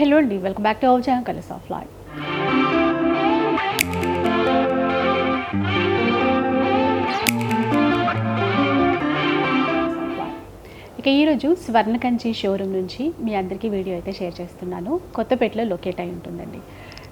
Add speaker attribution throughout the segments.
Speaker 1: Hello అండి welcome back to our channel colors of life ఇక ఈరోజు స్వర్ణకంచి షోరూమ్ నుంచి మీ అందరికీ వీడియో అయితే షేర్ చేస్తున్నాను. కొత్తపేటలో లొకేట్ అయి ఉంటుందండి.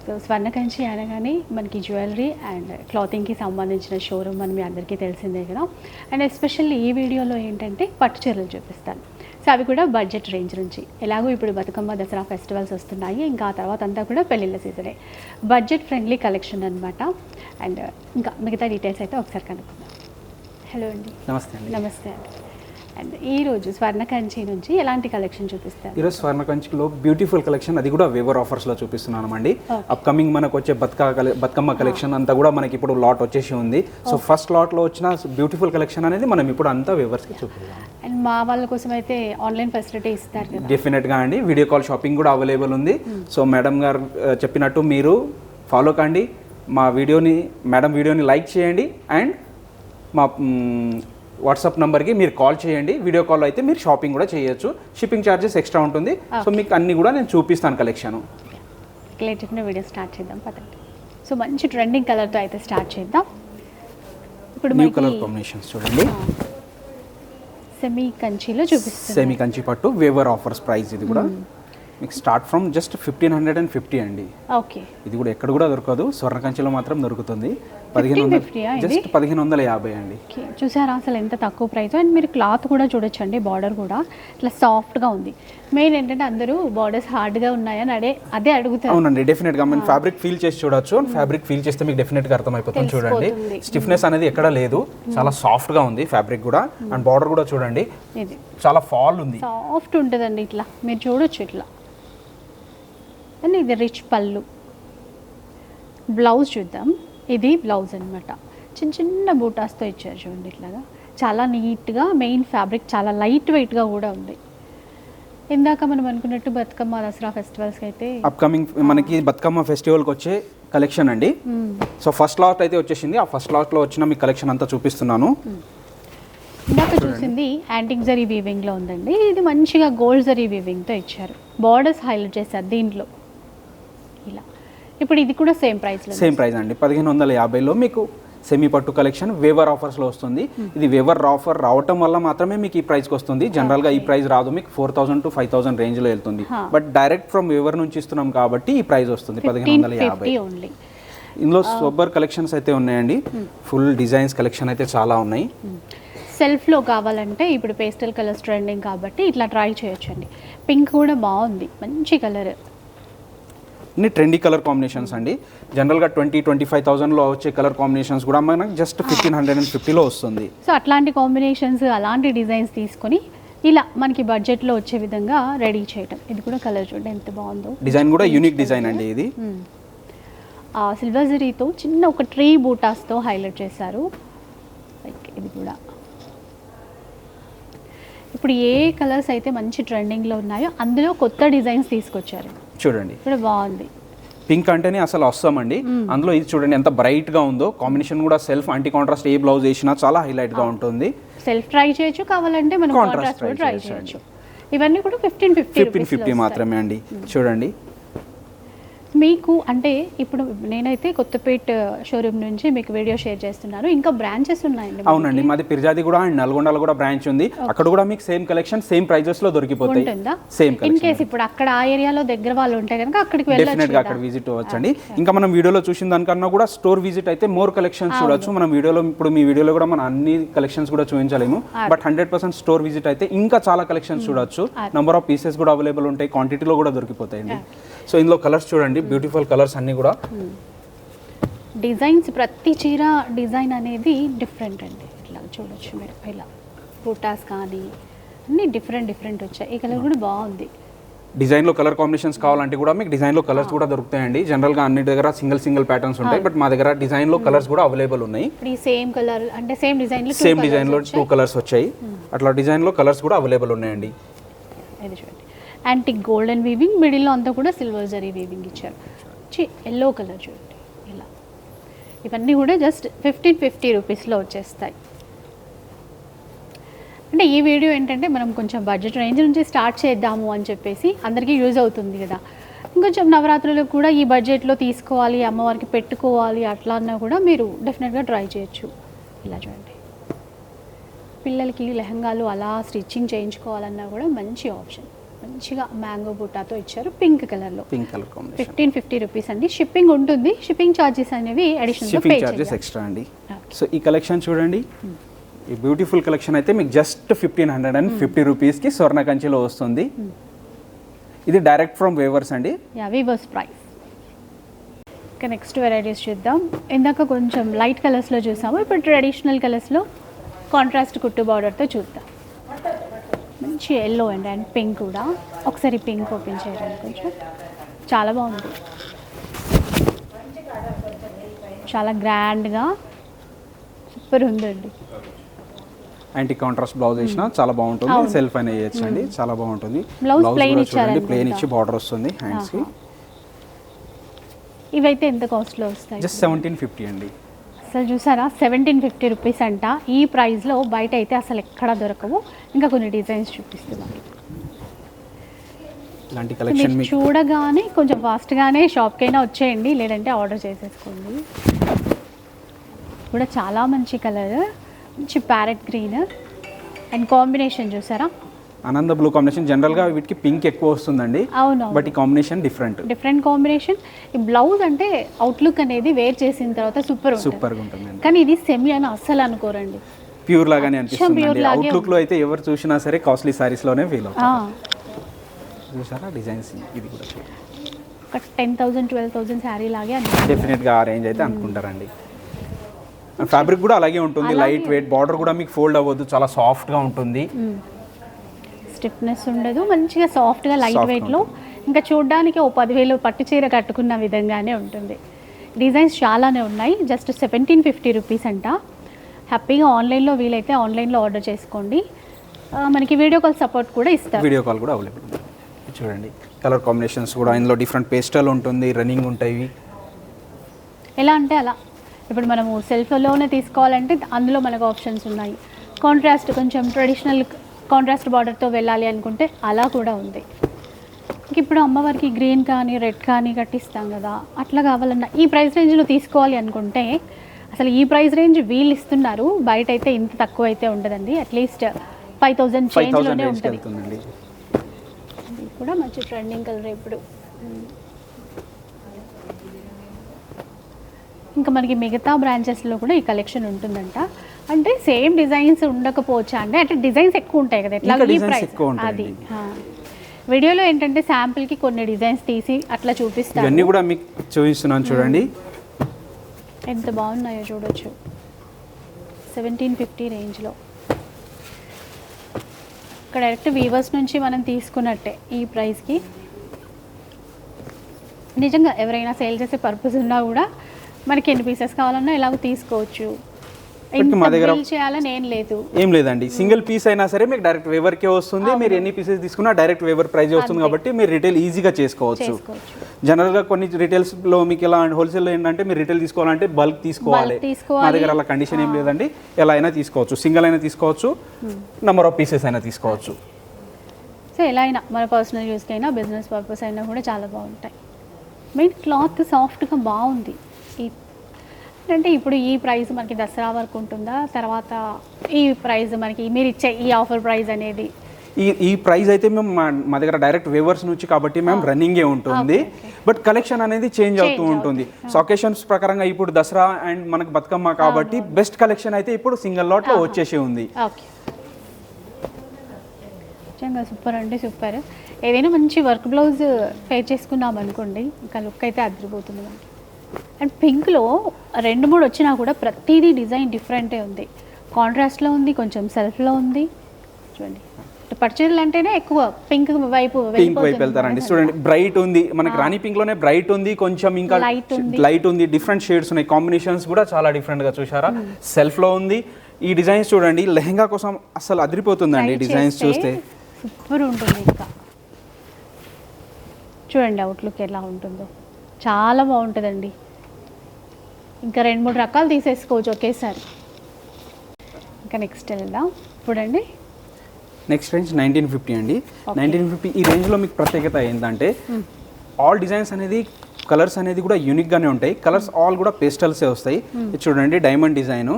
Speaker 1: సో స్వర్ణకంచి అనగానే మనకి జ్యువెలరీ అండ్ క్లాతింగ్కి సంబంధించిన షోరూమ్ అని మీ అందరికీ తెలిసిందే కదా. అండ్ ఎస్పెషల్లీ ఈ వీడియోలో ఏంటంటే పట్టు చీరలు చూపిస్తాను. సో అవి కూడా బడ్జెట్ రేంజ్ నుంచి. ఎలాగో ఇప్పుడు బతుకమ్మ దసరా ఫెస్టివల్స్ వస్తున్నాయి. ఇంకా ఆ తర్వాత అంతా కూడా పెళ్ళిళ్ళ సీజనే బడ్జెట్ ఫ్రెండ్లీ కలెక్షన్ అనమాట అండ్ ఇంకా మిగతా డీటెయిల్స్ అయితే ఒకసారి కనుక్కుందాం. హలో అండి.
Speaker 2: నమస్తే అండి.
Speaker 1: నమస్తే అండి. అండ్ ఈరోజు స్వర్ణకంచి నుంచి ఎలాంటి కలెక్షన్ చూపిస్తారు?
Speaker 2: ఈరోజు స్వర్ణ కంచిలో బ్యూటిఫుల్ కలెక్షన్ అది కూడా వేవర్ ఆఫర్స్లో చూపిస్తున్నాను అండి. అప్కమింగ్ మనకు వచ్చే బతుక బతుకమ్మ కలెక్షన్ అంతా కూడా మనకి ఇప్పుడు లాట్ వచ్చేసి ఉంది. సో ఫస్ట్ లాట్లో వచ్చిన బ్యూటిఫుల్ కలెక్షన్ అనేది మనం ఇప్పుడు అంతా వేవర్స్కి చూపిస్తాం
Speaker 1: అండ్ మా వాళ్ళ కోసం అయితే ఆన్లైన్ ఫెసిలిటీ ఇస్తారు
Speaker 2: డెఫినెట్గా అండి. వీడియో కాల్ షాపింగ్ కూడా అవైలబుల్ ఉంది. సో మేడం గారు ఆ, చెప్పినట్టు మీరు ఫాలో కండి. మా వీడియోని మేడం వీడియోని లైక్ చేయండి. అండ్ మా మ్, వాట్సాప్ నెంబర్కి మీరు కాల్ చేయండి. వీడియో కాల్ అయితే మీరు షాపింగ్ కూడా చేయొచ్చు. షిప్పింగ్ ఛార్జెస్ ఎక్స్ట్రా ఉంటుంది. సో మీకు అన్ని కూడా నేను చూపిస్తాను కలెక్షన్.
Speaker 1: లేటెస్ట్ వీడియో స్టార్ట్ చేద్దాం. పదండి. సో మంచి ట్రెండింగ్ కలర్తో అయితే స్టార్ట్ చేద్దాం. ఇప్పుడు
Speaker 2: న్యూ కలర్ కాంబినేషన్స్ చూడండి.
Speaker 1: సెమీ కంచిలో చూపిస్తుంది
Speaker 2: సెమీ కంచి పట్టు వేవర్ ఆఫర్స్ ప్రైస్ ఇది కూడా. మీకు start from just fifteen hundred and fifty అండి.
Speaker 1: ఓకే
Speaker 2: ఇది కూడా ఎక్కడ కూడా దొరకదు. స్వర్ణ కంచిలో మాత్రం దొరుకుతుంది. పదిహేను వందల
Speaker 1: 1550 ఆ ఇది?
Speaker 2: జస్ట్ పదిహేను వందల యాభై అండి.
Speaker 1: చూసారా అసలు ఎంత తక్కువ ప్రైస్ అండ్ మీరు క్లాత్ కూడా చూడొచ్చండి బార్డర్ కూడా. ఇట్లా సాఫ్ట్గా ఉంది. మెయిన్ ఏంటంటే అందరూ బార్డర్స్ హార్డ్గా ఉన్నాయని అడే అదే అడుగుతారు.
Speaker 2: అవునండి డెఫినెట్గా. మనం ఫ్యాబ్రిక్ ఫీల్ చేసి చూడొచ్చు. ఫ్యాబ్రిక్ ఫీల్ చేస్తే మీకు డెఫినెట్గా అర్థమైపోతుంది చూడండి. స్టిఫ్నెస్ అనేది ఎక్కడ లేదు. చాలా సాఫ్ట్గా ఉంది ఫ్యాబ్రిక్ కూడా. అండ్ బార్డర్ కూడా చూడండి.
Speaker 1: ఇది.
Speaker 2: చాలా ఫాల్ ఉంది.
Speaker 1: సాఫ్ట్ ఉంటుందండి ఇట్లా. మీరు చూడొచ్చు ఇట్లా. అండ్ ఇది రిచ్ పళ్ళు. బ్లౌజ్ చూద్దాం. ఇది బ్లౌజ్ అన్నమాట. చిన్న చిన్న బూటాస్తో ఇచ్చారు చూడండి ఇట్లాగా. చాలా నీట్గా మెయిన్ ఫ్యాబ్రిక్ చాలా లైట్ వెయిట్గా కూడా ఉంది. ఇందాక మనం అనుకున్నట్టు బతుకమ్మ దసరా ఫెస్టివల్స్కి అయితే
Speaker 2: అప్కమింగ్ మనకి బతుకమ్మ ఫెస్టివల్కి వచ్చే కలెక్షన్ అండి. సో ఫస్ట్ లాట్ అయితే వచ్చేసింది. ఆ ఫస్ట్ లాట్లో వచ్చిన మీ కలెక్షన్ అంతా చూపిస్తున్నాను.
Speaker 1: ఇందాక చూసింది యాంటిక్ జరీ వీవింగ్లో ఉందండి. ఇది మంచిగా గోల్డ్ జరీ వీవింగ్తో ఇచ్చారు. బార్డర్స్ హైలైట్ చేశారు దీంట్లో. ఇలా. ఇప్పుడు ఇది కూడా సేమ్ ప్రైస్లో
Speaker 2: సేమ్ ప్రైస్ అండి. పదిహేను వందల యాభైలో మీకు సెమీ పట్టు కలెక్షన్ వేవర్ ఆఫర్స్లో వస్తుంది. ఇది వేవర్ ఆఫర్ రావటం వల్ల మాత్రమే మీకు ఈ ప్రైస్కి వస్తుంది. జనరల్గా ఈ ప్రైస్ రాదు. మీకు four thousand to five thousand రేంజ్లో వెళ్తుంది. బట్ డైరెక్ట్ ఫ్రమ్ వేవర్ నుంచి ఇస్తున్నాం కాబట్టి ఈ ప్రైస్ వస్తుంది పదిహేను వందల యాభై. ఇందులో సూపర్ కలెక్షన్స్ అయితే ఉన్నాయండి. ఫుల్ డిజైన్స్ కలెక్షన్ అయితే చాలా ఉన్నాయి.
Speaker 1: సెల్ఫ్లో కావాలంటే ఇప్పుడు పేస్టల్ కలర్స్ ట్రెండింగ్ కాబట్టి ఇట్లా ట్రై చేయొచ్చండి. పింక్ కూడా బాగుంది. మంచి కలర్
Speaker 2: అన్ని ట్రెండీ కలర్ కాంబినేషన్స్ అండి. జనరల్గా ట్వంటీ ట్వంటీ ఫైవ్ థౌసండ్లో వచ్చే కలర్ కాంబినేషన్స్ కూడా మనకు జస్ట్ ఫిఫ్టీన్ హండ్రెడ్ అండ్ ఫిఫ్టీలో వస్తుంది.
Speaker 1: సో అట్లాంటి కాంబినేషన్స్ అలాంటి డిజైన్స్ తీసుకొని ఇలా మనకి బడ్జెట్లో వచ్చే విధంగా రెడీ చేయటం. ఇది కూడా కలర్ చూడండి ఎంత బాగుందో.
Speaker 2: డిజైన్ కూడా యూనిక్ డిజైన్ అండి ఇది.
Speaker 1: సిల్వర్ జరీతో చిన్న ఒక ట్రీ బూటాస్తో హైలైట్ చేశారు. లైక్ ఇది కూడా. ఇప్పుడు ఏ కలర్స్ అయితే మంచి ట్రెండింగ్లో ఉన్నాయో అందులో కొత్త డిజైన్స్ తీసుకొచ్చారు.
Speaker 2: చూడండి.
Speaker 1: బాగుంది.
Speaker 2: పింక్ అంటేనే అసలు వస్తామండి అందులో ఇది చూడండి ఎంత బ్రైట్గా ఉందో. కాంబినేషన్ కూడా సెల్ఫ్ యాంటీ కాంట్రాస్ట్ ఏ బ్లౌజ్ వేసినా చాలా హైలైట్గా ఉంటుంది.
Speaker 1: సెల్ఫ్ ట్రై చేయొచ్చు కావాలంటే మనం కాంట్రాస్ట్ ట్రై
Speaker 2: చేయొచ్చు.
Speaker 1: చేయొచ్చు. ఇవన్నీ కూడా ఫిఫ్టీన్ ఫిఫ్టీ
Speaker 2: ఫిఫ్టీన్ ఫిఫ్టీ మాత్రమే అండి. చూడండి.
Speaker 1: మీకు అంటే ఇప్పుడు నేనైతే కొత్తపేట షోరూమ్ నుంచి మీకు వీడియో షేర్ చేస్తున్నాను. ఇంకా బ్రాంచెస్ ఉన్నాయండి
Speaker 2: అవునండి. మాది పిర్జాది కూడా అండ్ నల్గొండలో కూడా బ్రాంచ్ ఉంది. అక్కడ కూడా మీకు సేమ్ కలెక్షన్ సేమ్ ప్రైజెస్లో దొరికిపోతాయి. సేమ్
Speaker 1: ఇన్ కేస్ ఇప్పుడు అక్కడ ఆ ఏరియాలో దగ్గర వాళ్ళు ఉంటే కనుక అక్కడికి డెఫినెట్గా
Speaker 2: అక్కడ విజిట్ అవ్వచ్చండి. ఇంకా మనం వీడియోలో చూసిన దానికన్నా కూడా స్టోర్ విజిట్ అయితే మోర్ కలెక్షన్స్ చూడొచ్చు. మనం వీడియోలో ఇప్పుడు మీ వీడియోలో కూడా మనం అన్ని కలెక్షన్స్ కూడా చూపించలేము. But hundred percent store visit అయితే ఇంకా చాలా కలెక్షన్స్ చూడొచ్చు. నంబర్ ఆఫ్ పీసెస్ కూడా అవైలబుల్ ఉంటాయి. క్వాంటిటీలో కూడా దొరికిపోతాయండి. సో ఇందులో కలర్స్ చూడండి. బ్యూటిఫుల్ కలర్స్ అన్ని కూడా.
Speaker 1: డిజైన్స్ ప్రతి చీర డిజైన్ అనేది డిఫరెంట్ అండి. ఇట్లా చూడొచ్చు మీరు. ఇలా బూటాస్ కానీ అన్ని డిఫరెంట్ డిఫరెంట్ వచ్చాయి. ఈ కలర్ కూడా బాగుంది.
Speaker 2: డిజైన్లో కలర్ కాంబినేషన్స్ కావాలంటే కూడా మీకు డిజైన్లో కలర్స్ కూడా దొరుకుతాయండి. జనరల్గా అన్ని దగ్గర సింగిల్ సింగిల్ ప్యాటర్న్స్ ఉంటాయి. బట్ మా దగ్గర డిజైన్లో కలర్స్ కూడా అవైలబుల్ ఉన్నాయి.
Speaker 1: ఈ సేమ్ కలర్ అంటే సేమ్ డిజైన్లో
Speaker 2: సేమ్ డిజైన్లో టూ కలర్స్ వచ్చాయి. అట్లా డిజైన్లో కలర్స్ కూడా అవైలబుల్ ఉన్నాయండి.
Speaker 1: ఇది చూడండి. యాంటిక్ గోల్డెన్ వీవింగ్ మిడిల్లో అంతా కూడా సిల్వర్ జరీ వీవింగ్ ఇచ్చారు. ఎల్లో కలర్ చూడండి. ఇలా. ఇవన్నీ కూడా జస్ట్ ఫిఫ్టీన్ ఫిఫ్టీ రూపీస్లో వచ్చేస్తాయి. అంటే ఈ వీడియో ఏంటంటే మనం కొంచెం బడ్జెట్ రేంజ్ నుంచి స్టార్ట్ చేద్దాము అని చెప్పేసి అందరికీ యూజ్ అవుతుంది కదా. ఇంకొంచెం నవరాత్రులు కూడా ఈ బడ్జెట్లో తీసుకోవాలి అమ్మవారికి పెట్టుకోవాలి అట్లా అన్నా కూడా మీరు డెఫినెట్గా ట్రై చేయొచ్చు. ఇలా చూడండి. పిల్లలకి లెహంగాలు అలా స్టిచ్చింగ్ చేయించుకోవాలన్నా కూడా మంచి ఆప్షన్ మంచిగా మ్యాంగో బుట్టాతో ఇచ్చారు. పింక్ కలర్లో.
Speaker 2: Pink colour
Speaker 1: fifteen fifty rupees అండి. షిప్పింగ్ ఉంటుంది. షిప్పింగ్ ఛార్జెస్ అనేవి
Speaker 2: షిప్పింగ్ చార్జెస్ ఎక్స్ట్రా అండి. సో ఈ కలెక్షన్ చూడండి. ఈ బ్యూటిఫుల్ కలెక్షన్ అయితే మీకు just fifteen hundred and fifty రూపీస్కి స్వర్ణ కంచిలో వస్తుంది. ఇది డైరెక్ట్ ఫ్రమ్ వేవర్స్ అండి.
Speaker 1: వివర్స్ ప్రైస్ ఇంకా నెక్స్ట్ వెరైటీస్ చూద్దాం. ఇందాక కొంచెం లైట్ కలర్స్లో చూసాము. ఇప్పుడు ట్రెడిషనల్ కలర్స్లో కాంట్రాస్ట్ కుట్టు బార్డర్తో చూద్దాం. మంచి ఎల్లో అండి అండ్ పింక్ కూడా. ఒకసారి పింక్ ఓపెన్ చేయడానికి కొంచెం చాలా బాగుంది. చాలా గ్రాండ్గా సూపర్ ఉందండి.
Speaker 2: యాంటీ కాంట్రాస్ట్ బ్లౌజ్ వేసిన చాలా బాగుంటుంది. సెల్ఫ్ అయినా వేయచ్చు అండి చాలా బాగుంటుంది.
Speaker 1: Blouse plain
Speaker 2: కూడా
Speaker 1: ఇచ్చారు
Speaker 2: చూడండి. ప్లేన్
Speaker 1: అనుకుంటా.
Speaker 2: ఇచ్చి బార్డర్ వస్తుంది హ్యాండ్స్కి.
Speaker 1: ఇవైతే ఎంత కాస్ట్లో వస్తాయి?
Speaker 2: జస్ట్ సెవెంటీన్ ఫిఫ్టీ అండి.
Speaker 1: అసలు చూసారా? సెవెంటీన్ ఫిఫ్టీ రూపీస్ అంట. ఈ ప్రైస్లో బయట అయితే అసలు ఎక్కడా దొరకవు. ఇంకా కొన్ని డిజైన్స్ చూపిస్తున్నాను చూడగానే కొంచెం ఫాస్ట్గానే షాప్కైనా వచ్చేయండి. లేదంటే ఆర్డర్ చేసేసుకోండి. కూడా చాలా మంచి కలర్ మంచి ప్యారెట్ గ్రీన్ అండ్ కాంబినేషన్ చూసారా?
Speaker 2: ఆనంద బ్లూ కాంబినేషన్. జనరల్గా వీటికి పింక్ ఎక్కువ వస్తుందండి.
Speaker 1: అవును
Speaker 2: బట్ ఈ కాంబినేషన్ డిఫరెంట్.
Speaker 1: Different combination. ఈ బ్లౌజ్ అంటే అవుట్లుక్ అనేది వేర్ చేసిన తర్వాత సూపర్ ఉంటుంది.
Speaker 2: సూపర్గా ఉంటుందండి.
Speaker 1: కానీ ఇది సెమీ అని అస్సలు అనుకోరండి.
Speaker 2: ప్యూర్ లాగానే అనిపిస్తుంది అవుట్లుక్లో అయితే ఎవరు చూసినా సరే కాస్ట్లీ సారీస్లోనే ఫీల్ అవుతుంది. చూసారా డిజైన్స్? ఇది కూడా
Speaker 1: ఒక ten thousand twelve thousand sari లాగే
Speaker 2: డెఫినెట్గా ఆ రేంజ్ అయితే అనుకుంటారండి. ఫ్యాబ్రిక్ కూడా అలాగే ఉంటుంది. లైట్ వెయిట్ బార్డర్ కూడా మీకు ఫోల్డ్ అవ్వద్దు. చాలా సాఫ్ట్గా ఉంటుంది.
Speaker 1: స్టిఫ్నెస్ ఉండదు మంచిగా సాఫ్ట్గా లైట్ వెయిట్లో ఇంకా చూడడానికి ఓ పదివేలు పట్టు చీర కట్టుకున్న విధంగానే ఉంటుంది. డిజైన్స్ చాలానే ఉన్నాయి జస్ట్ సెవెంటీన్ ఫిఫ్టీ రూపీస్ అంట. హ్యాపీగా ఆన్లైన్లో వీలైతే ఆన్లైన్లో ఆర్డర్ చేసుకోండి. మనకి వీడియో కాల్ సపోర్ట్ కూడా ఇస్తారు.
Speaker 2: వీడియో కాల్ కూడా అవైలబుల్ చూడండి కలర్ కాంబినేషన్స్ కూడా. ఇందులో డిఫరెంట్ పేస్టల్ ఉంటుంది రన్నింగ్ ఉంటాయి.
Speaker 1: ఎలా అంటే అలా. ఇప్పుడు మనము సెల్ఫ్లోనే తీసుకోవాలంటే అందులో మనకు ఆప్షన్స్ ఉన్నాయి. కాంట్రాస్ట్ కొంచెం ట్రెడిషనల్ కాంట్రాస్ట్ బార్డర్తో వెళ్ళాలి అనుకుంటే అలా కూడా ఉంది. ఇంక ఇప్పుడు అమ్మవారికి గ్రీన్ కానీ రెడ్ కానీ కట్టిస్తాం కదా అట్లా కావాలన్నా ఈ ప్రైస్ రేంజ్లో తీసుకోవాలి అనుకుంటే అసలు ఈ ప్రైస్ రేంజ్ వీళ్ళు ఇస్తున్నారు బయట అయితే ఇంత తక్కువ అయితే ఉండదండి అట్లీస్ట్ ఫైవ్ థౌజండ్ చేంజ్లోనే ఉంటుంది. కూడా మంచి ట్రెండింగ్ కలర్ ఇప్పుడు. ఇంకా మనకి మిగతా బ్రాంచెస్లో కూడా ఈ కలెక్షన్ ఉంటుందంట. అంటే సేమ్ డిజైన్స్ ఉండకపోవచ్చా అంటే అంటే డిజైన్స్ ఎక్కువ ఉంటాయి కదా ఎట్లా అది. వీడియోలో ఏంటంటే శాంపుల్కి కొన్ని డిజైన్స్ తీసి అట్లా చూపిస్తారు.
Speaker 2: ఇవన్నీ కూడా మీకు చూపిస్తున్నాను చూడండి.
Speaker 1: ఎంత బాగున్నాయో చూడొచ్చు. సెవెంటీన్ ఫిఫ్టీ రేంజ్లో ఇక్కడ డైరెక్ట్ వీవర్స్ నుంచి మనం తీసుకున్నట్టే ఈ ప్రైస్కి నిజంగా ఎవరైనా సేల్ చేసే పర్పస్ ఉన్నా కూడా మనకి ఎన్ని పీసెస్ కావాలన్నా ఇలాగ తీసుకోవచ్చు.
Speaker 2: మా దగ్గర-
Speaker 1: చేయాలని ఏం లేదు.
Speaker 2: ఏం లేదండి. సింగిల్ పీస్ అయినా సరే మీకు డైరెక్ట్ వేవర్కే వస్తుంది. మీరు ఎన్ని పీసెస్ తీసుకున్నా డైరెక్ట్ వేవర్ ప్రైస్ వస్తుంది. కాబట్టి మీరు రిటైల్ ఈజీగా చేసుకోవచ్చు. జనరల్గా కొన్ని రిటైల్స్లో మీకు ఎలా హోల్సేల్లో ఏంటంటే మీరు రిటైల్ తీసుకోవాలంటే బల్క్ తీసుకోవాలి. మా దగ్గర అలా కండిషన్ ఏం లేదండి. ఎలా అయినా తీసుకోవచ్చు. సింగిల్ అయినా తీసుకోవచ్చు. నెంబర్ ఆఫ్ పీసెస్ అయినా తీసుకోవచ్చు.
Speaker 1: సో ఎలా అయినా మన పర్సనల్ యూస్కి అయినా బిజినెస్ పర్పస్ అయినా కూడా చాలా బాగుంటాయి. మెయిన్ క్లాత్ సాఫ్ట్గా బాగుంది. ఈ అంటే ఇప్పుడు ఈ ప్రైస్ మనకి దసరా వరకు ఉంటుందా? తర్వాత ఈ ప్రైస్ మనకి మీరు ఇచ్చే ఈ ఆఫర్ ప్రైస్ అనేది?
Speaker 2: ఈ ఈ ప్రైస్ అయితే మేము మా మా దగ్గర డైరెక్ట్ వేవర్స్ నుంచి కాబట్టి మేము రన్నింగే ఉంటుంది. బట్ కలెక్షన్ అనేది చేంజ్ అవుతూ ఉంటుంది. సో ఒకేషన్స్ ప్రకారంగా ఇప్పుడు దసరా అండ్ మనకు బతుకమ్మ కాబట్టి బెస్ట్ కలెక్షన్ అయితే ఇప్పుడు సింగిల్ లాట్లో. వచ్చేసి ఉంది.
Speaker 1: ఓకే. నిజంగా సూపర్ అంటే సూపర్. ఏదైనా మంచి వర్క్ బ్లౌజ్ పేర్ చేసుకున్నాం అనుకోండి ఇంకా లుక్ అయితే అదిరిపోతుంది మనకి. అండ్ పింక్లో రెండు మూడు వచ్చినా కూడా ప్రతిదీ డిజైన్ డిఫరెంటే ఉంది. కాంట్రాస్ట్లో ఉంది కొంచెం సెల్ఫ్లో ఉంది. చూడండి. పర్చేలు అంటేనే ఎక్కువ పింక్ వైపు
Speaker 2: పింక్ వైపు వెళ్తారండి. చూడండి బ్రైట్ ఉంది. మనకి రాణి పింక్లోనే బ్రైట్ ఉంది కొంచెం ఇంకా. లైట్ ఉంది. డిఫరెంట్ షేడ్స్ ఉన్నాయి. కాంబినేషన్స్ కూడా చాలా డిఫరెంట్గా చూసారా. సెల్ఫ్లో ఉంది. ఈ డిజైన్స్ చూడండి లెహంగా కోసం అసలు అదిరిపోతుందండి డిజైన్స్
Speaker 1: చేస్తే
Speaker 2: చూస్తే.
Speaker 1: సూపర్ ఉంటుంది ఇంకా. చూడండి అవుట్లుక్ ఎలా ఉంటుందో. చాలా బాగుంటుందండి. ఇంకా రెండు మూడు రకాలు తీసేసుకోవచ్చు ఒకేసారి. ఇంకా నెక్స్ట్ వెళ్దాం. చూడండి.
Speaker 2: నెక్స్ట్ రేంజ్ నైన్టీన్ ఫిఫ్టీ అండి. నైన్టీన్ ఫిఫ్టీ ఈ రేంజ్లో మీకు ప్రత్యేకత ఏంటంటే ఆల్ డిజైన్స్ అనేది కలర్స్ అనేది కూడా యూనిక్గానే ఉంటాయి. కలర్స్ ఆల్ కూడా పేస్టల్సే వస్తాయి. చూడండి డైమండ్ డిజైన్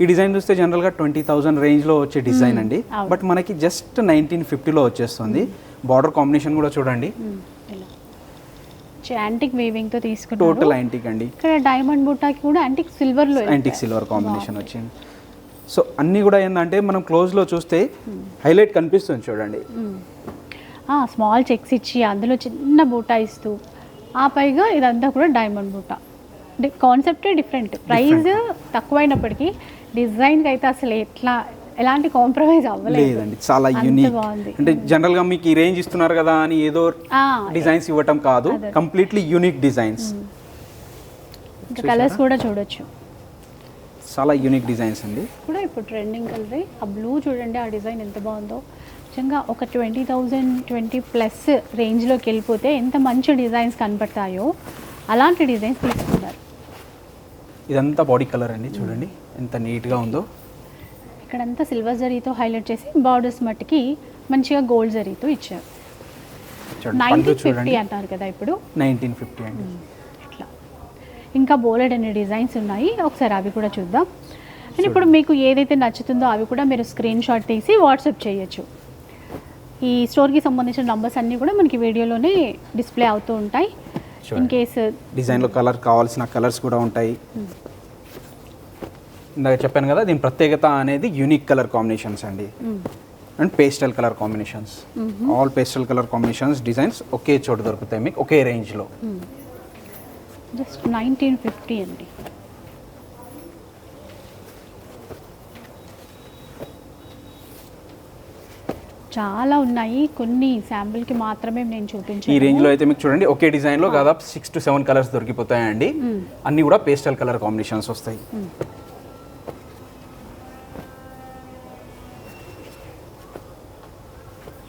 Speaker 2: ఈ డిజైన్ చూస్తే జనరల్గా ట్వంటీ థౌజండ్ రేంజ్లో వచ్చే డిజైన్ అండి. బట్ మనకి జస్ట్ నైన్టీన్ ఫిఫ్టీలో వచ్చేస్తుంది. బార్డర్ కాంబినేషన్ కూడా చూడండి.
Speaker 1: యాంటిక్ వేవింగ్తో తీసుకున్నారు.
Speaker 2: టోటల్ యాంటిక్ అండి.
Speaker 1: ఇక్కడ డైమండ్ బుట్టాకి కూడా యాంటిక్ సిల్వర్లో
Speaker 2: యాంటిక్ సిల్వర్ కాంబినేషన్ వచ్చింది. సో అన్నీ కూడా ఏంటంటే మనం క్లోజ్లో చూస్తే హైలైట్ కనిపిస్తుంది చూడండి.
Speaker 1: స్మాల్ చెక్స్ ఇచ్చి అందులో చిన్న బూటా ఇస్తూ ఆ పైగా ఇదంతా కూడా డైమండ్ బూటా కాన్సెప్టే డిఫరెంట్ ప్రైస్ తక్కువైనప్పటికీ డిజైన్కి అయితే అసలు ఎట్లా ఎలాంటి కాంప్రమైజ్ అవ్వలేదు.
Speaker 2: లేదండి చాలా యూనిక్. అంటే జనరల్గా మీకు ఈ రేంజ్ ఇస్తున్నారు కదా అని ఏదో డిజైన్స్ ఇవ్వటం కాదు. కంప్లీట్లీ యూనిక్ డిజైన్స్
Speaker 1: ఇంకా కలర్స్ కూడా చూడొచ్చు.
Speaker 2: చాలా యూనిక్ డిజైన్స్ అండి.
Speaker 1: కూడా ఇప్పుడు ట్రెండింగ్ కలర్ ఆ బ్లూ చూడండి ఆ డిజైన్ ఎంత బాగుందో. నిజంగా ఒక ట్వంటీ థౌజండ్ ట్వంటీ ప్లస్ రేంజ్లోకి వెళ్ళిపోతే ఎంత మంచి డిజైన్స్ కనపడతాయో అలాంటి డిజైన్స్ తీసుకున్నారు
Speaker 2: ఇదంతా బాడీ కలర్ అండి చూడండి. ఎంత నీట్గా ఉందో.
Speaker 1: ఇక్కడంతా సిల్వర్ జరీతో హైలైట్ చేసి బార్డర్స్ మట్టుకి మంచిగా గోల్డ్ జరీతో ఇచ్చారు. నైన్టీన్ ఫిఫ్టీ అంటారు కదా ఇప్పుడు.
Speaker 2: నైన్టీన్ ఫిఫ్టీ అండి.
Speaker 1: ఇట్లా. ఇంకా బోలెడ్ అనే డిజైన్స్ ఉన్నాయి. ఒకసారి అవి కూడా చూద్దాం. అండ్ ఇప్పుడు మీకు ఏదైతే నచ్చుతుందో అవి కూడా మీరు స్క్రీన్ షాట్ తీసి వాట్సాప్ చేయొచ్చు. ఈ స్టోర్కి సంబంధించిన నంబర్స్ అన్నీ కూడా మనకి వీడియోలోనే డిస్ప్లే అవుతూ ఉంటాయి. ఇన్ కేస్
Speaker 2: డిజైన్లో కలర్ కావాల్సిన కలర్స్ కూడా ఉంటాయి. ఇందాక చెప్పాను కదా దీని ప్రత్యేకత అనేది యూనిక్ కలర్ కాంబినేషన్స్ అండి. And pastel colour combinations all pastel colour combinations designs ఒకే చోట దొరుకుతాయి మీకు ఒకే రేంజ్లో
Speaker 1: జస్ట్ నైన్టీన్ ఫిఫ్టీ అండి. చాలా ఉన్నాయి కొన్ని శాంపుల్కి మాత్రమే నేను
Speaker 2: ఈ
Speaker 1: చూపించాను
Speaker 2: రేంజ్లో అయితే మీకు చూడండి ఒకే డిజైన్లో దాదాపు సిక్స్ టు సెవెన్ కలర్స్ దొరికిపోతాయండి. అన్నీ కూడా పేస్టల్ కలర్ కాంబినేషన్స్ వస్తాయి.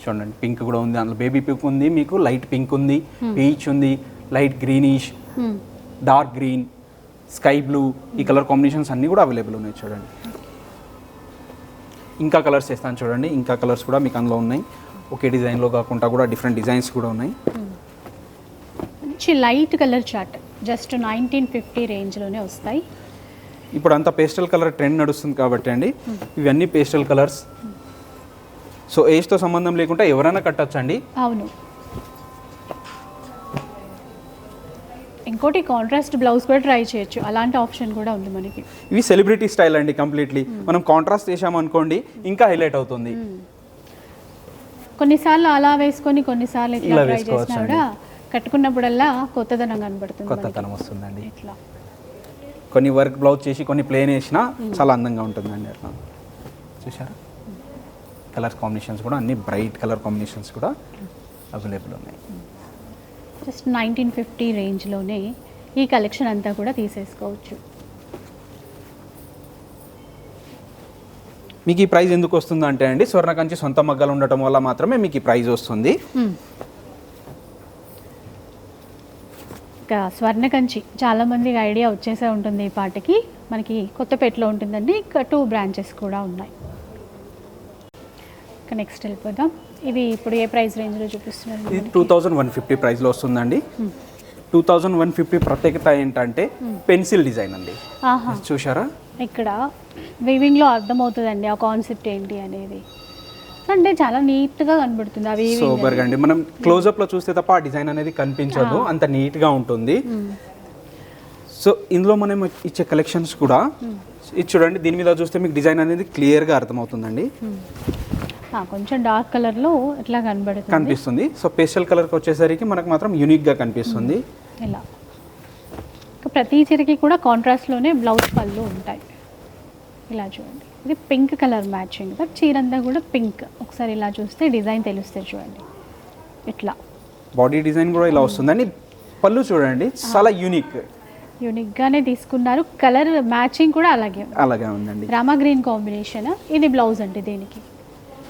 Speaker 2: చూడండి పింక్ కూడా ఉంది అందులో బేబీ పింక్ ఉంది మీకు లైట్ పింక్ ఉంది పీచ్ ఉంది light greenish. Dark green sky blue ఈ కలర్ కాంబినేషన్స్ అన్నీ కూడా అవైలబుల్ ఉన్నాయి చూడండి. ఇంకా కలర్స్ వేస్తాను చూడండి ఇంకా కలర్స్ కూడా మీకు అందులో ఉన్నాయి. ఒకే డిజైన్లో కాకుండా కూడా డిఫరెంట్ డిజైన్స్ కూడా ఉన్నాయి.
Speaker 1: మంచి light colour chart just nineteen fifty రేంజ్లోనే వస్తాయి.
Speaker 2: ఇప్పుడు అంతా పేస్టల్ కలర్ ట్రెండ్ నడుస్తుంది కాబట్టి అండి ఇవన్నీ పేస్టల్ కలర్స్. సో ఏజ్తో సంబంధం లేకుండా ఎవరైనా కట్టచ్చు అండి
Speaker 1: అవును. ఇంకోటి కాంట్రాస్ట్ బ్లౌజ్ కూడా ట్రై చేయొచ్చు. అలాంటి ఆప్షన్ కూడా ఉంది మనకి.
Speaker 2: ఇవి సెలబ్రిటీ స్టైల్ అండి కంప్లీట్లీ మనం కాంట్రాస్ట్ చేసామనుకోండి ఇంకా హైలైట్ అవుతుంది.
Speaker 1: కొన్నిసార్లు అలా వేసుకొని కొన్నిసార్లు ఇట్లా ట్రై చేసినా కూడా కట్టుకున్నప్పుడల్లా కొత్తదనం కనబడుతుంది మనకి.
Speaker 2: కొత్తతనం వస్తుందండి.
Speaker 1: ఇట్లా.
Speaker 2: కొన్ని వర్క్ బ్లౌజ్ చేసి కొన్ని ప్లేన్ వేసినా చాలా అందంగా ఉంటుందండి అట్లా. చూసారా కలర్ కాంబినేషన్స్ కూడా అన్ని బ్రైట్ కలర్ కాంబినేషన్స్ కూడా అవైలబుల్ ఉన్నాయి.
Speaker 1: జస్ట్ నైన్టీన్ ఫిఫ్టీ రేంజ్లోనే ఈ కలెక్షన్ అంతా కూడా తీసేసుకోవచ్చు.
Speaker 2: మీకు ఈ ప్రైస్ ఎందుకు వస్తుంది అంటే అండి స్వర్ణకంచి సొంత మగ్గాలు ఉండటం వల్ల మాత్రమే మీకు ఈ ప్రైస్ వస్తుంది.
Speaker 1: ఇంకా స్వర్ణకంచి చాలామందికి ఐడియా వచ్చేసే ఉంటుంది ఈ పాటకి. మనకి కొత్తపేటలో ఉంటుందండి ఇంకా టూ బ్రాంచెస్ కూడా ఉన్నాయి. నెక్స్ట్ వెళ్ళిపోదాం. ఇవి ఇప్పుడు ఏ ప్రైస్ రేంజ్లో చూపిస్తున్నారు
Speaker 2: ఇది టూ థౌజండ్ వన్ ఫిఫ్టీ ప్రైస్లో వస్తుందండి. టూ థౌజండ్ వన్ ఫిఫ్టీ ప్రత్యేకత ఏంటంటే పెన్సిల్ డిజైన్ అండి. చూసారా
Speaker 1: ఇక్కడ వీవింగ్లో అర్థమవుతుందండి ఆ కాన్సెప్ట్ ఏంటి అనేది. అంటే చాలా నీట్గా కనబడుతుంది ఆ వీవింగ్
Speaker 2: సూపర్గా అండి. మనం క్లోజప్లో చూస్తే తప్ప ఆ డిజైన్ అనేది కనిపించదు. అంత నీట్గా ఉంటుంది సో ఇందులో మనం ఇచ్చే కలెక్షన్స్ కూడా ఇది చూడండి దీని మీద చూస్తే మీకు డిజైన్ అనేది క్లియర్గా అర్థమవుతుందండి
Speaker 1: కొంచెం డార్క్ కలర్లో ఇట్లా కనబడుతుంది.
Speaker 2: కనిపిస్తుంది. సో పేస్టల్ కలర్కి వచ్చేసరికి మనకు మాత్రం యూనిక్గా కనిపిస్తుంది
Speaker 1: ఇలా. ప్రతి చీరకి కూడా కాంట్రాస్ట్లోనే బ్లౌజ్ పళ్ళు ఉంటాయి. ఇలా చూడండి. ఇది పింక్ కలర్ మ్యాచింగ్. బట్ చీర అంతా కూడా పింక్. ఒకసారి ఇలా చూస్తే డిజైన్ తెలుస్తుంది చూడండి. ఇట్లా.
Speaker 2: బాడీ డిజైన్ కూడా ఇలా వస్తుందండి పళ్ళు చూడండి చాలా యూనిక్.
Speaker 1: యూనిక్గానే తీసుకున్నారు. కలర్ మ్యాచింగ్ కూడా అలాగే.
Speaker 2: అలాగే ఉందండి.
Speaker 1: Rama green combination. ఇది బ్లౌజ్ అండి దీనికి.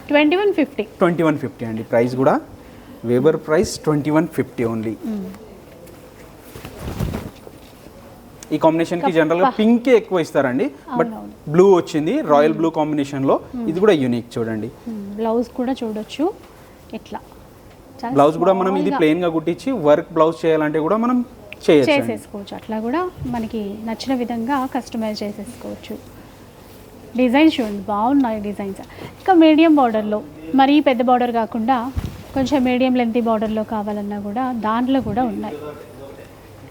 Speaker 1: Twenty one fifty.
Speaker 2: Twenty one fifty అండి. ప్రైస్ కూడా weaver price twenty one fifty only ఈ కాంబినేషన్కి జనరల్గా పింక్ ఎక్కువ ఇస్తారండి. బట్. బ్లూ వచ్చింది. రాయల్ బ్లూ కాంబినేషన్లో. ఇది కూడా యూనిక్ చూడండి.
Speaker 1: బ్లౌజ్ కూడా చూడొచ్చు. ఇట్లా
Speaker 2: బ్లౌజ్ కూడా మనం ఇది ప్లెయిన్గా. కుట్టించి వర్క్ బ్లౌజ్ చేయాలంటే కూడా మనం
Speaker 1: చేసేసుకోవచ్చు. అట్లా కూడా మనకి నచ్చిన విధంగా కస్టమైజ్ చేసేసుకోవచ్చు. డిజైన్స్ చూడండి బాగున్నాయి డిజైన్స్. ఇంకా మీడియం బార్డర్లో మరీ పెద్ద బార్డర్ కాకుండా కొంచెం మీడియం లెంతీ బార్డర్లో కావాలన్నా కూడా దాంట్లో కూడా ఉన్నాయి.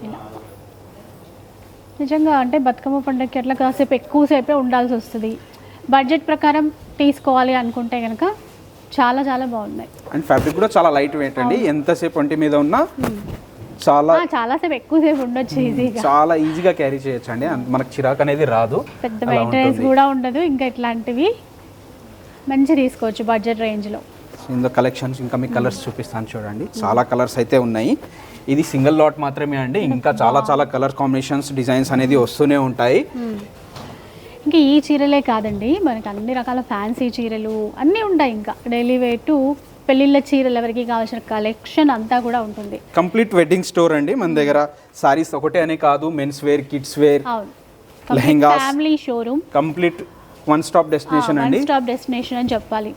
Speaker 1: ఇలా. నిజంగా అంటే బతుకమ్మ పండుగకి అట్లా కాసేపు ఎక్కువసేపే ఉండాల్సి వస్తుంది. బడ్జెట్ ప్రకారం తీసుకోవాలి అనుకుంటే కనుక చాలా చాలా బాగున్నాయి.
Speaker 2: అండ్ ఫ్యాబ్రిక్ కూడా చాలా లైట్ వెయిట్ అండి. ఎంతసేపు ఒంటి మీద ఉన్నా చాలా
Speaker 1: ఆ, చాలాసేపు ఎక్కువసేపు ఉండొచ్చు ఈజీగా.
Speaker 2: చాలా ఈజీగా క్యారీ చేయొచ్చు అండి మనకు చిరాకు అనేది రాదు.
Speaker 1: పెద్ద మెయింటెనెన్స్. కూడా ఉండదు. ఇంకా ఇట్లాంటివి మంచి తీసుకోవచ్చు బడ్జెట్ రేంజ్లో.
Speaker 2: ఇందులో కలెక్షన్స్ ఇంకా మీ కలర్స్ చూపిస్తాను చూడండి. చాలా కలర్స్ అయితే ఉన్నాయి. ఇది సింగిల్ లాట్ మాత్రమే అండి. ఇంకా చాలా చాలా కలర్ కాంబినేషన్స్ డిజైన్స్ అనేది వస్తూనే ఉంటాయి.
Speaker 1: ఇంకా ఈ చీరలే కాదండి. మనకి అన్ని రకాల ఫ్యాన్సీ చీరలు అన్నీ ఉంటాయి ఇంకా. డైలీ వేర్ టు పెళ్ళిళ్ళ చీరలు ఎవరికి కావాల్సిన కలెక్షన్ అంతా కూడా ఉంటుంది.
Speaker 2: కంప్లీట్ వెడ్డింగ్ స్టోర్ అండి మన దగ్గర. సారీస్ ఒకటే అనే కాదు men's wear kids wear lehengas.
Speaker 1: Family showroom.
Speaker 2: Complete one stop destination అండి.
Speaker 1: స్టాప్ డెస్టినేషన్ అని చెప్పాలి.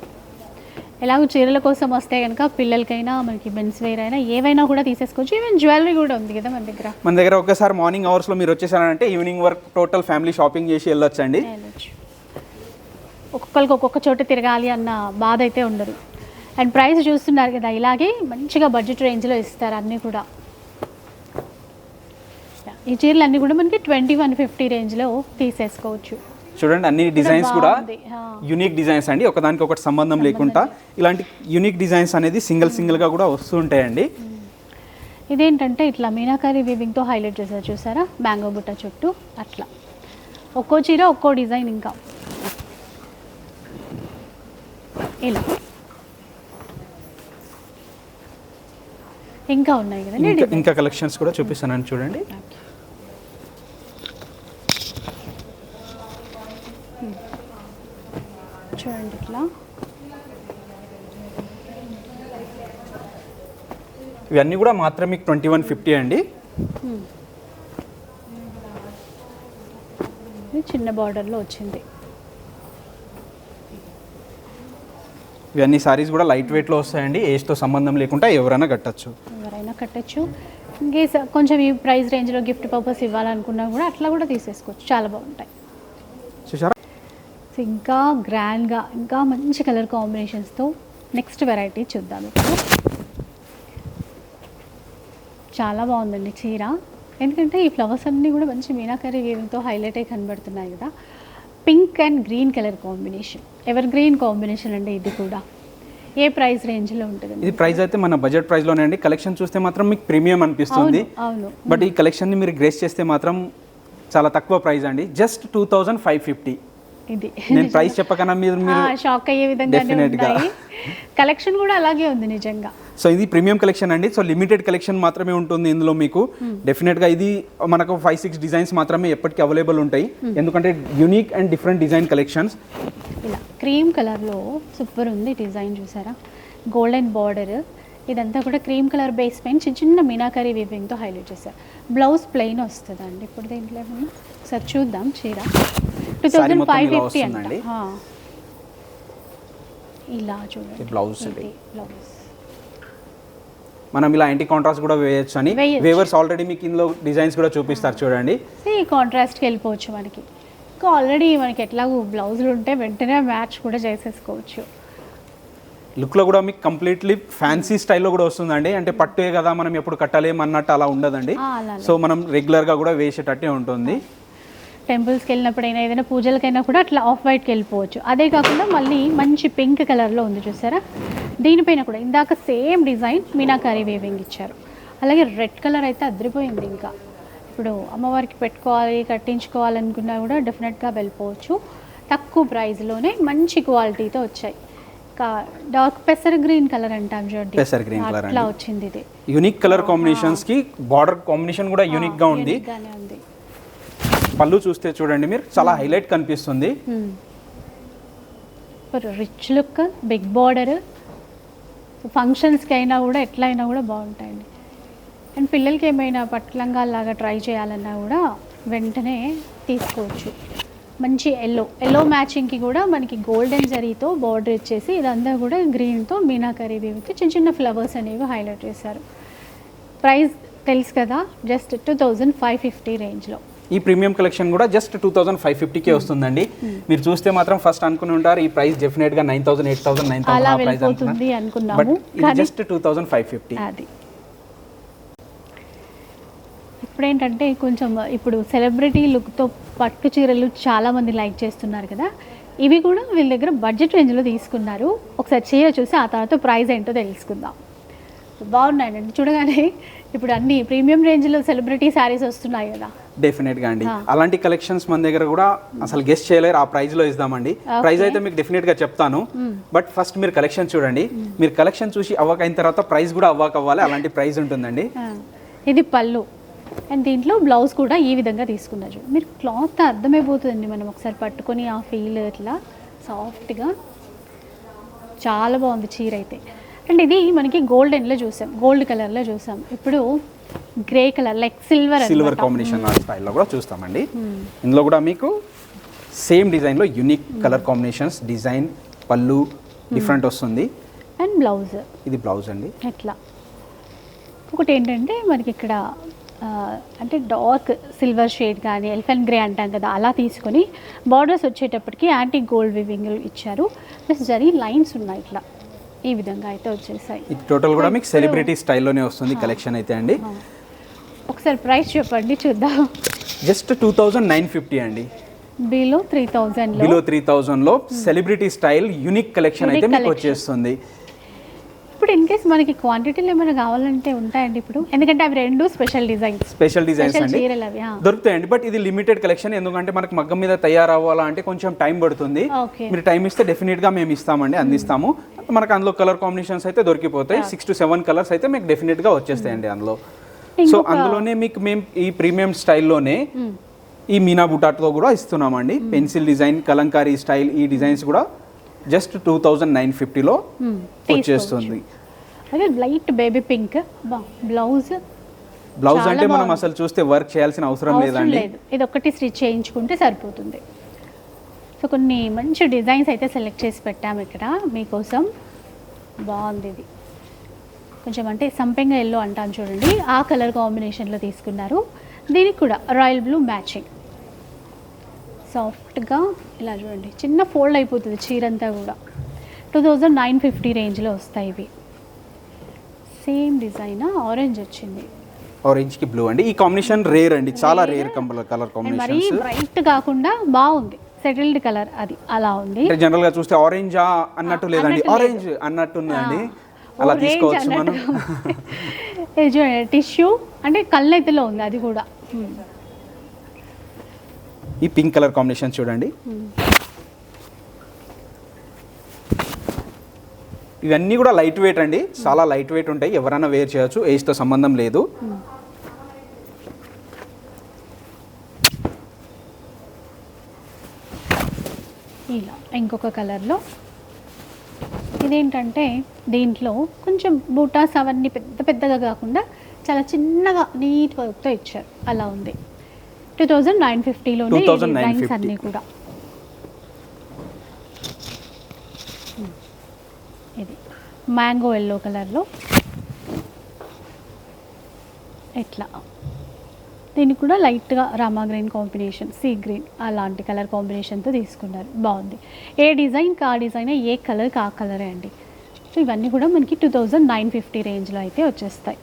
Speaker 1: ఎలాగో చీరల కోసం వస్తే కనుక పిల్లలకైనా మనకి మెన్స్ వేర్ అయినా ఏవైనా కూడా తీసేసుకోవచ్చు. ఈవెన్ జ్యువెలరీ కూడా ఉంది కదా మన దగ్గర.
Speaker 2: మన దగ్గర ఒకసారి మార్నింగ్ అవర్స్లో మీరు వచ్చేసారంటే ఈవినింగ్ వరకు టోటల్ ఫ్యామిలీ షాపింగ్ చేసి వెళ్ళొచ్చండి.
Speaker 1: వెళ్ళొచ్చు. ఒక్కొక్కరికి ఒక్కొక్క చోట తిరగాలి అన్న బాధ అయితే ఉండదు. అండ్ ప్రైస్ చూస్తున్నారు కదా ఇలాగే మంచిగా బడ్జెట్ రేంజ్లో ఇస్తారు అన్నీ కూడా. ఈ చీరలు అన్నీ కూడా మనకి ట్వంటీ వన్ ఫిఫ్టీ రేంజ్లో తీసేసుకోవచ్చు.
Speaker 2: చూడండి అన్ని డిజైన్స్ కూడా. యూనిక్ డిజైన్స్ అండి. ఒకదానికి ఒకటి సంబంధం లేకుండా ఇలాంటి యూనిక్ డిజైన్స్ అనేది సింగిల్ సింగిల్గా కూడా వస్తూ ఉంటాయండి.
Speaker 1: ఇదేంటంటే ఇట్లా మీనాకారి వీవింగ్తో హైలైట్ చేశారు చూసారా? మ్యాంగో బుట్ట చుట్టూ అట్లా. ఒక్కో చీర ఒక్కో డిజైన్ ఇంకా. ఇలా. ఇంకా ఉన్నాయి కదండి
Speaker 2: ఇంకా కలెక్షన్స్ కూడా చూపిస్తానని చూడండి.
Speaker 1: చూడండి ఇట్లా.
Speaker 2: ఇవన్నీ కూడా మాత్రం మీకు ట్వంటీ వన్ ఫిఫ్టీ అండి.
Speaker 1: ఇది చిన్న బార్డర్లో వచ్చింది.
Speaker 2: ఇవన్నీ సారీస్ కూడా లైట్ వెయిట్లో వస్తాయండి ఏజ్తో సంబంధం లేకుండా ఎవరైనా కట్టచ్చు.
Speaker 1: కట్టచ్చు. ఇంకేస్ కొంచెం ఈ ప్రైస్ రేంజ్లో గిఫ్ట్ పర్పస్ ఇవ్వాలనుకున్నా కూడా అట్లా కూడా తీసేసుకోవచ్చు. చాలా బాగుంటాయి. ఇంకా గ్రాండ్గా ఇంకా మంచి కలర్ కాంబినేషన్స్తో నెక్స్ట్ వెరైటీ చూద్దాం ఇప్పుడు. చాలా బాగుందండి చీర. ఎందుకంటే ఈ ఫ్లవర్స్ అన్నీ కూడా మంచి మీనాకరీ వీవింగ్తో హైలైట్ అయి కనబడుతున్నాయి కదా. Pink and green colour combination evergreen combination అండి ఇది కూడా. ఏ ప్రైస్ రేంజ్లో ఉంటుంది
Speaker 2: ఇది ప్రైస్ అయితే మన బడ్జెట్ ప్రైస్లోనే అండి. కలెక్షన్ చూస్తే మాత్రం మీకు ప్రీమియం అనిపిస్తుంది.
Speaker 1: అవును
Speaker 2: బట్ ఈ కలెక్షన్ని మీరు గ్రేస్ చేస్తే మాత్రం చాలా తక్కువ ప్రైస్ అండి. Just two thousand five fifty.
Speaker 1: ఇది
Speaker 2: నేను ప్రైస్ చెప్పకన్నా మీరు మీరు
Speaker 1: షాక్ అయ్యే విధంగానే
Speaker 2: Definite గా.
Speaker 1: ఉన్నాయి కలెక్షన్ కూడా అలాగే ఉంది నిజంగా.
Speaker 2: సో ఇది ప్రీమియం కలెక్షన్ అండి. సో లిమిటెడ్ కలెక్షన్ మాత్రమే ఉంటుంది ఇందులో మీకు. డెఫినెట్గా ఇది మనకు ఫైవ్ సిక్స్ డిజైన్స్ మాత్రమే ఎప్పటికీ అవైలబుల్ ఉంటాయి. ఎందుకంటే unique and different design collections
Speaker 1: ఇలా క్రీమ్ కలర్లో సూపర్ ఉంది డిజైన్ చూసారా? గోల్డెన్ బార్డర్ ఇదంతా కూడా క్రీమ్ కలర్ బేస్ పైన చిన్న చిన్న మీనాకరీ వీవింగ్తో హైలైట్ చేశారు. బ్లౌజ్ ప్లెయిన్ వస్తుందండి. ఇప్పుడు దీంట్లో ఒకసారి చూద్దాం చీర. టూ
Speaker 2: Saree
Speaker 1: థౌజండ్
Speaker 2: మొత్తం
Speaker 1: ఫైవ్
Speaker 2: ఇలా
Speaker 1: ఫిఫ్టీ చూడండి
Speaker 2: బ్లౌజ్ మనం ఇలా యాంటీ కాంట్రాస్ట్ కూడా వేయొచ్చు అని. వేవర్స్ ఆల్రెడీ మీకు ఇందులో డిజైన్స్ కూడా చూపిస్తారు చూడండి.
Speaker 1: ఈ కాంట్రాస్ట్కి వెళ్ళిపోవచ్చు మనకి. ఇంకా ఆల్రెడీ మనకి ఎట్లాగో బ్లౌజులు ఉంటే వెంటనే మ్యాచ్ కూడా చేసేసుకోవచ్చు.
Speaker 2: లుక్లో కూడా మీకు కంప్లీట్లీ ఫ్యాన్సీ స్టైల్లో కూడా వస్తుందండి. అంటే పట్టే కదా మనం ఎప్పుడు కట్టలేం అన్నట్టు అలా ఉండదండి సో మనం రెగ్యులర్గా కూడా వేసేటట్టే ఉంటుంది.
Speaker 1: టెంపుల్స్కి వెళ్ళినప్పుడైనా ఏదైనా పూజలకైనా కూడా అట్లా ఆఫ్ వైట్కి వెళ్ళిపోవచ్చు. అదే కాకుండా మళ్ళీ మంచి పింక్ కలర్లో ఉంది చూసారా? దీనిపైన కూడా ఇందాక సేమ్ డిజైన్ మీనాకారి వేవింగ్ ఇచ్చారు. అలాగే రెడ్ కలర్ అయితే అదిరిపోయింది ఇంకా. ఇప్పుడు అమ్మవారికి పెట్టుకోవాలి కట్టించుకోవాలనుకున్నా కూడా డెఫినెట్గా వెళ్ళిపోవచ్చు. తక్కువ ప్రైస్లోనే మంచి క్వాలిటీతో వచ్చాయి. డార్క్ పెసర్ గ్రీన్ కలర్ అంటాం చూడండి.
Speaker 2: పెసర్ green colour
Speaker 1: అట్లా. వచ్చింది ఇది.
Speaker 2: యూనిక్ కలర్ కాంబినేషన్స్కి బార్డర్ కాంబినేషన్ కూడా
Speaker 1: Unique గానే ఉంది.
Speaker 2: పళ్ళు చూస్తే చూడండి మీరు చాలా హైలైట్ కనిపిస్తుంది.
Speaker 1: రిచ్ లుక్ బిగ్ బార్డర్ ఫంక్షన్స్కి అయినా కూడా ఎట్లా అయినా కూడా బాగుంటాయండి. అండ్ పిల్లలకి ఏమైనా పట్లంగా లాగా ట్రై చేయాలన్నా కూడా వెంటనే తీసుకోవచ్చు. మంచి ఎల్లో ఎల్లో మ్యాచింగ్కి కూడా మనకి గోల్డెన్ జరీతో బార్డర్ ఇచ్చేసి ఇదంతా కూడా గ్రీన్తో మీనాకరీ దేవితో చిన్న చిన్న ఫ్లవర్స్ అనేవి హైలైట్ చేశారు. ప్రైస్ తెలుసు కదా just two thousand five fifty రేంజ్లో
Speaker 2: ఈ ప్రీమియం కలెక్షన్ కూడా జస్ట్ టూ థౌసండ్ ఫైవ్ ఫిఫ్టీకే వస్తుందండి. మీరు చూస్తే మాత్రం ఫస్ట్ అనుకుని ఉంటారు ఈ ప్రైస్ డెఫినెట్గా nine thousand eight thousand nine thousand but just two thousand five fifty.
Speaker 1: ఇప్పుడు ఏంటంటే కొంచెం ఇప్పుడు సెలబ్రిటీ లుక్తో పట్టు చీరలు చాలామంది లైక్ చేస్తున్నారు కదా. ఇవి కూడా వీళ్ళ దగ్గర బడ్జెట్ రేంజ్లో తీసుకున్నారు. ఒకసారి చీర చూసి ఆ తర్వాత ప్రైస్ ఏంటో తెలుసుకుందాం. బాగున్నాయండి. చూడగానే ఇప్పుడు అన్ని ప్రీమియం రేంజ్లో సెలబ్రిటీ శారీస్ వస్తున్నాయి కదా.
Speaker 2: డెఫినెట్గా అండి. అలాంటి కలెక్షన్స్ మన దగ్గర కూడా అసలు గెస్ట్ చేయలేరు. ఆ ప్రైస్లో ఇస్తామండి. ప్రైస్ అయితే మీకు డెఫినెట్గా చెప్తాను. బట్ ఫస్ట్ మీరు కలెక్షన్ చూడండి. మీరు కలెక్షన్ చూసి అవ్వక అయిన తర్వాత ప్రైస్ కూడా అవ్వక అవ్వాలి. అలాంటి ప్రైస్ ఉంటుందండి.
Speaker 1: ఇది పళ్ళు. అండ్ దీంట్లో బ్లౌజ్ కూడా ఈ విధంగా తీసుకున్నారు. మీరు క్లాత్ అర్థమైపోతుందండి మనం ఒకసారి పట్టుకొని ఆ ఫీల్ ఇట్లా సాఫ్ట్గా చాలా బాగుంది చీర అయితే. అండ్ ఇది మనకి గోల్డెన్లో చూసాం. గోల్డ్ కలర్లో చూసాం. ఇప్పుడు grey colour like silver
Speaker 2: silver combination స్టైల్లో కూడా చూస్తామండి. ఇందులో కూడా మీకు సేమ్ డిజైన్లో యూనిక్ కలర్ కాంబినేషన్స్ డిజైన్ పళ్ళు డిఫరెంట్ వస్తుంది.
Speaker 1: అండ్ బ్లౌజ్
Speaker 2: ఇది బ్లౌజ్ అండి.
Speaker 1: ఎట్లా? ఒకటి ఏంటంటే మనకి ఇక్కడ అంటే డార్క్ సిల్వర్ షేడ్ కానీ ఎలిఫెంట్ గ్రే అంటాం కదా అలా తీసుకొని బార్డర్స్ వచ్చేటప్పటికి యాంటీ గోల్డ్ వివింగ్ ఇచ్చారు. ప్లస్ జరీ లైన్స్ ఉన్నాయి ఇట్లా. ఈ విధంగా అయితే వచ్చేసాయి.
Speaker 2: ఇది టోటల్ కూడా మీకు సెలబ్రిటీ స్టైల్లోనే వస్తుంది కలెక్షన్ అయితే అండి.
Speaker 1: ఒకసారి ప్రైస్ చెప్పండి చూద్దాం.
Speaker 2: Just two thousand nine fifty అండి.
Speaker 1: బిలో త్రీ థౌజండ్లో
Speaker 2: బిలో త్రీ థౌజండ్లో సెలబ్రిటీ స్టైల్ యూనిక్ కలెక్షన్ అయితే మీకు. వచ్చేస్తుంది.
Speaker 1: ఇప్పుడు ఇన్ కేస్ మనకి క్వాంటిటీలు ఏమైనా కావాలంటే ఉంటాయండి ఇప్పుడు. ఎందుకంటే అవి రెండు స్పెషల్ డిజైన్స్
Speaker 2: స్పెషల్ డిజైన్స్ అండి. దొరుకుతాయండి బట్ ఇది లిమిటెడ్ కలెక్షన్ ఎందుకంటే మనకు మగ్గం మీద తయారవ్వాలా అంటే కొంచెం టైం పడుతుంది. మీరు టైం ఇస్తే డెఫినెట్గా మేము ఇస్తామండి అందిస్తాము. మనకు అందులో కలర్ కాంబినేషన్స్ అయితే దొరికిపోతాయి. సిక్స్ టు సెవెన్ కలర్స్ అయితే మీకు డెఫినెట్గా వచ్చేస్తాయండి అందులో. సో
Speaker 1: ఇంకొక-
Speaker 2: అందులోనే మీకు మేము ఈ ప్రీమియం స్టైల్లోనే ఈ మీనా బుటాతో కూడా ఇస్తున్నామండి. పెన్సిల్ డిజైన్ కలంకారీ స్టైల్ ఈ డిజైన్స్ కూడా జస్ట్ టూ థౌజండ్ నైన్ ఫిఫ్టీలో వచ్చేస్తుంది.
Speaker 1: అదే light baby pink blouse
Speaker 2: blouse అంటే మనం. అసలు చూస్తే వర్క్ చేయాల్సిన అవసరం లేదండి.
Speaker 1: లేదు. ఇది ఒక్కటి స్టిచ్ చేయించుకుంటే సరిపోతుంది. సో కొన్ని మంచి డిజైన్స్ అయితే సెలెక్ట్ చేసి పెట్టాము ఇక్కడ మీకోసం. బాగుంది ఇది. కొంచెం అంటే సంపెంగ ఎల్లో అంటాను చూడండి. ఆ కలర్ కాంబినేషన్లో తీసుకున్నారు. దీనికి కూడా రాయల్ బ్లూ మ్యాచింగ్. సాఫ్ట్గా ఇలా చూడండి చిన్న ఫోల్డ్ అయిపోతుంది చీర అంతా కూడా. టూ థౌజండ్ నైన్ ఫిఫ్టీ రేంజ్లో వస్తాయి ఇవి. సేమ్ డిజైన్ ఆరెంజ్ వచ్చింది.
Speaker 2: ఆరెంజ్కి బ్లూ అండి. ఈ కాంబినేషన్ రేర్ అండి. చాలా రేర్ కలర్ కలర్
Speaker 1: అండ్ మరీ బ్రైట్ కాకుండా బాగుంది. సెటిల్డ్ కలర్ అది. అలా ఉంది.
Speaker 2: జనరల్గా చూస్తే ఆరెంజ్ అన్నట్టు లేదండి. ఆరెంజ్ అన్నట్టు ఉందండి అలా తీసుకోవచ్చు మనం
Speaker 1: టిష్యూ అంటే కళ్ళెత్తులో ఉంది అది కూడా.
Speaker 2: ఈ పింక్ కలర్ కాంబినేషన్ చూడండి. ఇవన్నీ కూడా లైట్ వెయిట్ అండి. చాలా లైట్ వెయిట్ ఉంటాయి. ఎవరైనా వేర్ చేయొచ్చు. ఏజ్తో సంబంధం లేదు.
Speaker 1: ఇలా ఇంకొక కలర్లో. ఇదేంటంటే దీంట్లో కొంచెం బూటాస్ అవన్నీ పెద్ద పెద్దగా కాకుండా చాలా చిన్నగా నీట్ వర్క్తో ఇచ్చారు. అలా ఉంది. టూ థౌజండ్ నైన్ ఫిఫ్టీలోనే
Speaker 2: 2950.
Speaker 1: డిజైన్స్ అన్నీ కూడా. ఇది. మ్యాంగో ఎల్లో కలర్లో ఎట్లా? దీనికి కూడా లైట్గా Rama green combination sea green అలాంటి కలర్ కాంబినేషన్తో తీసుకున్నారు. బాగుంది. ఏ డిజైన్కి ఆ డిజైన్ ఏ కలర్కి ఆ కలరే అండి. సో ఇవన్నీ కూడా మనకి టూ థౌజండ్ నైన్ ఫిఫ్టీ రేంజ్లో అయితే వచ్చేస్తాయి.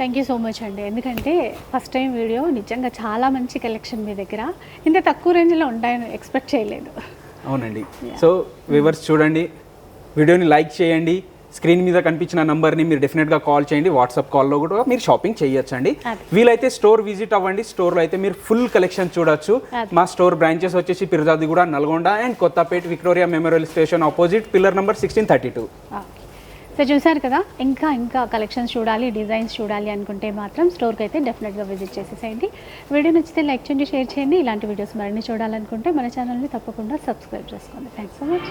Speaker 1: థ్యాంక్ యూ సో మచ్ అండి. ఎందుకంటే ఫస్ట్ టైం వీడియో నిజంగా చాలా మంచి కలెక్షన్ మీ దగ్గర. ఇంత తక్కువ రేంజ్లో ఉంటాయని ఎక్స్పెక్ట్ చేయలేదు.
Speaker 2: అవునండి. సో వివర్స్ చూడండి వీడియోని లైక్ చేయండి స్క్రీన్ మీద కనిపించిన నంబర్ని మీరు డెఫినెట్గా కాల్ చేయండి వాట్సాప్ కాల్లో కూడా మీరు షాపింగ్ చేయొచ్చండి. వీలైతే స్టోర్ విజిట్ అవ్వండి స్టోర్లో అయితే మీరు ఫుల్ కలెక్షన్ చూడొచ్చు. మా స్టోర్ బ్రాంచెస్ వచ్చేసి Peerzadiguda Nalgonda and Kothapet Victoria Memorial station opposite pillar number sixteen thirty two
Speaker 1: so చూసారు కదా ఇంకా ఇంకా కలెక్షన్స్ చూడాలి డిజైన్స్ చూడాలి అనుకుంటే మాత్రం స్టోర్కి అయితే డెఫినెట్గా విజిట్ చేసేసేయండి. వీడియో నచ్చితే లైక్ చేయండి షేర్ చేయండి. ఇలాంటి వీడియోస్ మరిన్ని చూడాలనుకుంటే మన ఛానల్ని తప్పకుండా సబ్స్క్రైబ్ చేసుకోండి. Thanks so much